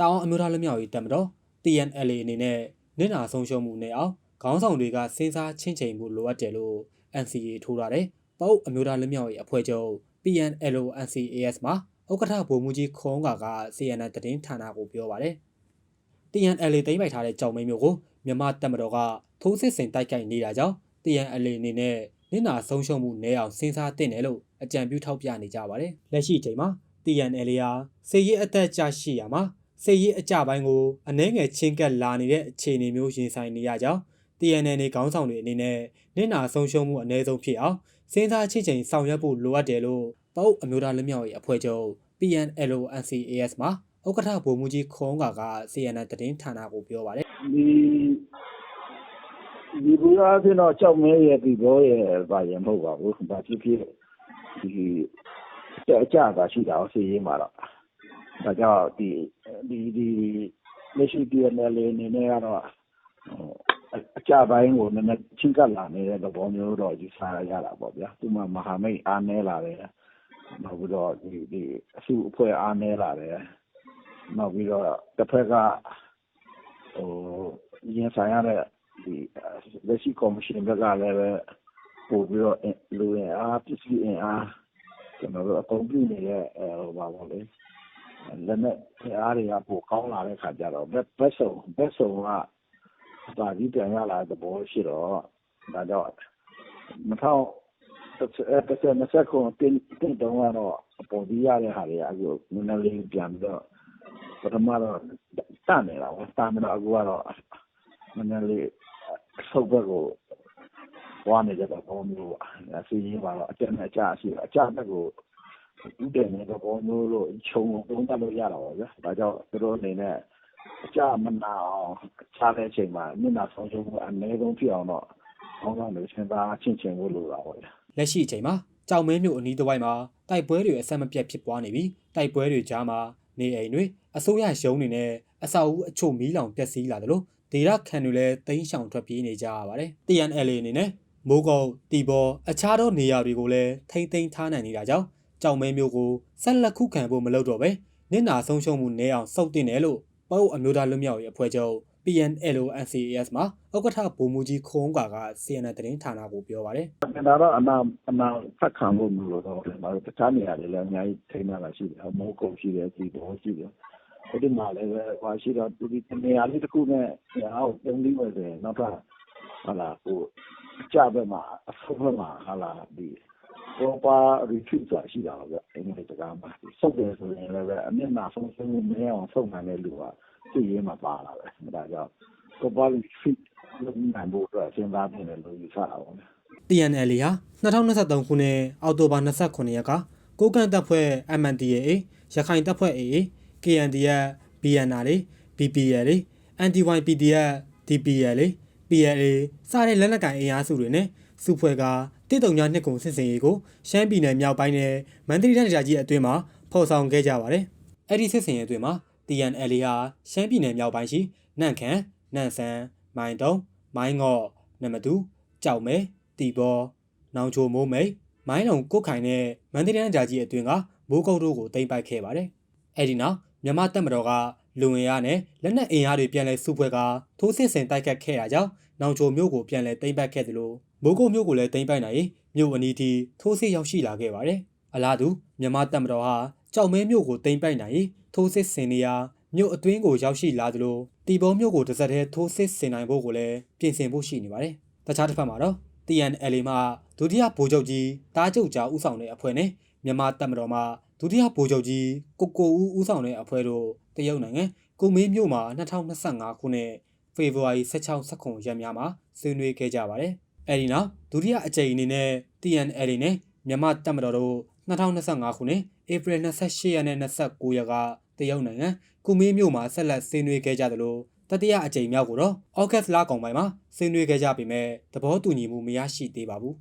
တောင်အမျိုးသားလူမျိုးရေးတက်မတော် TNLA အနေနဲ့နင့်နာဆုံးရှုံးမှုနဲ့အောင်ခေါင်းဆောင်တွေကစဉ်းစားချင်းချိန်မှုလိုအပ်တယ်လို့ NCA ထိုးထားတယ်။ပေါ့အမျိုးသားလူမျိုးရေးအဖွဲ့ချုပ် PNLO NCAS မှာဥက္ကဋ္ဌဗိုလ်မှူးကြီးခွန်ကက CNN သတင်းဌာနကိုပြောပါတယ်။ TNLA သိမ်းပိုက်ထားတဲ့ကြောင်မင်းမျိုးကိုမြန်မာတပ်မတော်ကထိုးစစ်ဆင်တိုက်ခိုက်နေတာကြောင့် TNLA အနေနဲ့နင့်နာဆုံးရှုံးမှုနဲ့အောင်စဉ်းစားတင်တယ်လို့အကြံပြုထောက်ပြနေကြပါတယ်။လက်ရှိအချိန်မှာ TNLA ဟာစေရေးအသက်ကြရှိရာမှာ စေရေးအကြပိုင်းကိုအနှဲငယ်ချင်းကပ်လာနေတဲ့အခြေအနေမျိုးရင်ဆိုင်နေရကြောင်း TNLA ခေါင်းဆောင်တွေအနေနဲ့နင့်နာဆုံးရှုံးမှုအ ਨੇ ဆုံးဖြစ်အောင်စဉ်းစားချိချိန်ဆောင်ရွက်ဖို့လိုအပ်တယ်လို့ပေါ့အမျိုးသားလူမျိုးရေးအဖွဲ့ချုပ် PNLO NCAS မှာဥက္ကဋ္ဌဗိုလ်မှူးကြီးခွန်ကက CNN သတင်းဌာနကိုပြောပါတယ်ဒီဒီဘူရာအဖြစ်တော့ကြောက်မဲရဲ့ဒီဘောရဲ့ပါရင်မဟုတ်ပါဘူး။ဘာဖြစ်ဖြစ်ဒီအကြတာရှိတာစီရေးမှာတော့ ဒါကြောင့်ဒီဒီဒီလက်ရှိ PNL အနေနဲ့ကတော့ အကြပိုင်းကို နည်းနည်း ချင်းကပ်လာနေတဲ့ သဘောမျိုးတော့ ယူဆရတာပေါ့ဗျာ။သူမှမဟာမိတ်အားနည်းလာတယ်။နောက်ပြီးတော့ဒီဒီအစုအဖွဲ့အားနည်းလာတယ်။နောက်ပြီးတော့တစ်ဖက်ကဟိုရင်ဆိုင်ရတဲ့ဒီလက်ရှိကော်မရှင်ဘက်ကလည်းပဲ ပို့ပြီးတော့ လူရင်းအား ပစ္စည်းအင်အားကျွန်တော်တို့အကုန်ပြုနေတဲ့အဲဟိုပါပေါ့ လေလက်နဲ့အားတွေက ပိုကောင်းလာတဲ့ခါကျတော့ ဘက်ဘက်ဆုံဘက်ဆုံကဒါကြီးပြန်ရလာတဲ့ဘောရှိတော့ ဒါကြောင့်မထောက်တစ်ဆက်နှစ်ဆက်ခုတင်တင်တော့တော့ အပေါ်ကြီးရတဲ့ဟာတွေအခုနည်းနည်းလေးပြန်ပြီးတော့ ပထမတော့တတ်နေတာပေါ့တတ်နေတော့ အခုကတော့ နည်းနည်းလေးဆုတ်ဘက်ကိုဝါနေတဲ့ဘောမျိုးပေါ့စီရင်ပါတော့အကျက်နဲ့အကျရှိအကျဘက်ကို ဥတည်နေတဲ့ဘောမျိုးလို့ ခြုံပုံတတ်လို့ ရတာပေါ့ဗျာ ဒါကြောင့် သူတို့အနေနဲ့ အကျမနာအောင် ချတဲ့အချိန်မှာမျက်နှာဆုံးရှုံးမှု အနည်းဆုံးဖြစ်အောင်တော့ကောင်းကောင်းလေးစဉ်းစားချင်းချင်းဖို့ လိုတာပေါ့ဗျာ လက်ရှိအချိန်မှာကြောင်မဲမြို့အနီးတစ်ဝိုက်မှာ တိုက်ပွဲတွေ အဆက်မပြတ်ဖြစ်ပွားနေပြီး တိုက်ပွဲတွေကြားမှာ နေအိမ်တွေ အစိုးရရုံးတွေနဲ့ အဆောက်အဦအချို့ မီးလောင်ပျက်စီးလာတယ်လို့ဒေသခံတွေလည်း တိမ်းရှောင်ထွက်ပြေးနေကြရပါတယ်။ TNLA အနေနဲ့ မိုးကုတ်တီဘောအခြားသောနေရာတွေကိုလည်း ထိမ့်သိမ်းထားနိုင်နေတာကြောင့် ကြောင်မဲမျိုးကိုဆက်လက်ခုခံဖို့မလုပ်တော့ပဲနစ်နာဆုံးရှုံးမှုနည်းအောင်စုပ်တင်တယ်လို့ပေါ့အမျိုးသားလွတ်မြောက်ရေးအဖွဲ့ချုပ် PNLO NCAS မှာဥက္ကဋ္ဌဗိုလ်မှူးကြီးခွန်ကာက CNN သတင်းဌာနကိုပြောပါတယ်ဒါတော့အနာအနာဖတ်ခံဖို့မလိုတော့ဘူး။ဒါတခြားနေရာတွေလည်းအများကြီးထိန်းထားတာရှိတယ်။မိုးကုတ်ရှိတယ်၊ဒီဘောရှိတယ်။အဲ့ဒီမှာလည်းပဲဟိုရှိတော့ဒီနေရာလေးတစ်ခုနဲ့ညာကိုတုံးပြီးပဲဆိုရင်နောက်ထပ်ဟာလာဟိုအကြဘက်မှာအဖုဘက်မှာဟာလာဒီ ဘောပါ retreat ဆိုတာရှိတာပေါ့ဗျအင်္ဂလိပ်စကားမှာစုပ်တယ်ဆိုရင်လည်းပဲအမျက်နှာဆုံးဆုံးမင်းအောင်စုပ်နိုင်တဲ့လူကသိရေးမှာပါလာပဲဒါကြောင့်ဘောပါ retreat လုပ်နိုင်ဖို့အတွက်စဉ်းစားနေတယ်လို့ယူဆတာပေါ့ဗျ TNL ဟာ2023ခုနှစ်အောက်တိုဘာ29ရက်ကကိုကန့်တပ်ဖွဲ့ MNDAA ရခိုင်တပ်ဖွဲ့ AA KNDF BNR BPL NDYPDF DPL PLA စတဲ့လက်နက်ကိုင်အင်အားစုတွေနဲ့ စုဖွဲ့ကတစ်တုံညာနှစ်ကုံစစ်စင်ရေးကိုရှမ်းပြည်နယ်မြောက်ပိုင်းနဲ့မန္တလေးတိုင်းဒေသကြီးအတွင်းမှာဖော်ဆောင်ခဲ့ကြပါတယ်။အဲ့ဒီစစ်စင်ရေးအတွင်းမှာ TNL ဟာရှမ်းပြည်နယ်မြောက်ပိုင်းရှိနန့်ခမ်း၊နန့်ဆန်း၊မိုင်တုံး၊မိုင်းငေါ့၊နမတူ၊ကြောက်မဲ၊တီဘော၊နောင်ချိုမိုးမိတ်၊မိုင်းလုံကုတ်ခိုင်နဲ့မန္တလေးတိုင်းဒေသကြီးအတွင်းကမိုးကုတ်တို့ကိုတင်ပိုက်ခဲ့ပါတယ်။အဲ့ဒီနောက်မြန်မာတပ်မတော်က လူဝင်ရနဲ့လက်နက်အင်အားတွေပြန်လည်စုဖွဲ့ကထိုးစစ်ဆင်တိုက်ခတ်ခဲ့တာကြောင့်နောင်ချိုမြို့ကိုပြန်လည်သိမ်းပိုက်ခဲ့သလိုမိုးကုတ်မြို့ကိုလည်းသိမ်းပိုက်နိုင်ရင်မြို့အနီးထိထိုးစစ်ရောက်ရှိလာခဲ့ပါတယ်။အလားတူမြန်မာတပ်မတော်ဟာကြောက်မဲမြို့ကိုသိမ်းပိုက်နိုင်ရင်ထိုးစစ်ဆင်နေရာမြို့အတွင်းကိုရောက်ရှိလာသလိုတီဘောမြို့ကိုတစ်စက်တည်းထိုးစစ်ဆင်နိုင်ဖို့ကိုလည်းပြင်ဆင်ဖို့ရှိနေပါတယ်။တခြားတစ်ဖက်မှာတော့ TNL မှဒုတိယဗိုလ်ချုပ်ကြီးတားကျုပ်ကြားဦးဆောင်တဲ့အဖွဲ့နဲ့မြန်မာတပ်မတော်မှဒုတိယဗိုလ်ချုပ်ကြီးကိုကိုဦးဦးဆောင်တဲ့အဖွဲ့တို့ တရုတ်နိုင်ငံကိုမေးမြို့မှာ2025ခုနှစ်ဖေဖော်ဝါရီ16 19ရက်များမှာဆွေးနွေးခဲ့ကြပါတယ်။အဲဒီနောက်ဒုတိယအကြိမ်အနေနဲ့ TNL နဲ့မြန်မာတပ်မတော်တို့2025ခုနှစ်ဧပြီ28ရက်နဲ့29ရက်ကတရုတ်နိုင်ငံကုမင်းမြို့မှာဆက်လက်ဆွေးနွေးခဲ့ကြသလိုတတိယအကြိမ်မြောက်ကိုတော့ဩဂတ်လကောင်ပိုင်းမှာဆွေးနွေးခဲ့ကြပေမဲ့သဘောတူညီမှုမရရှိသေးပါဘူး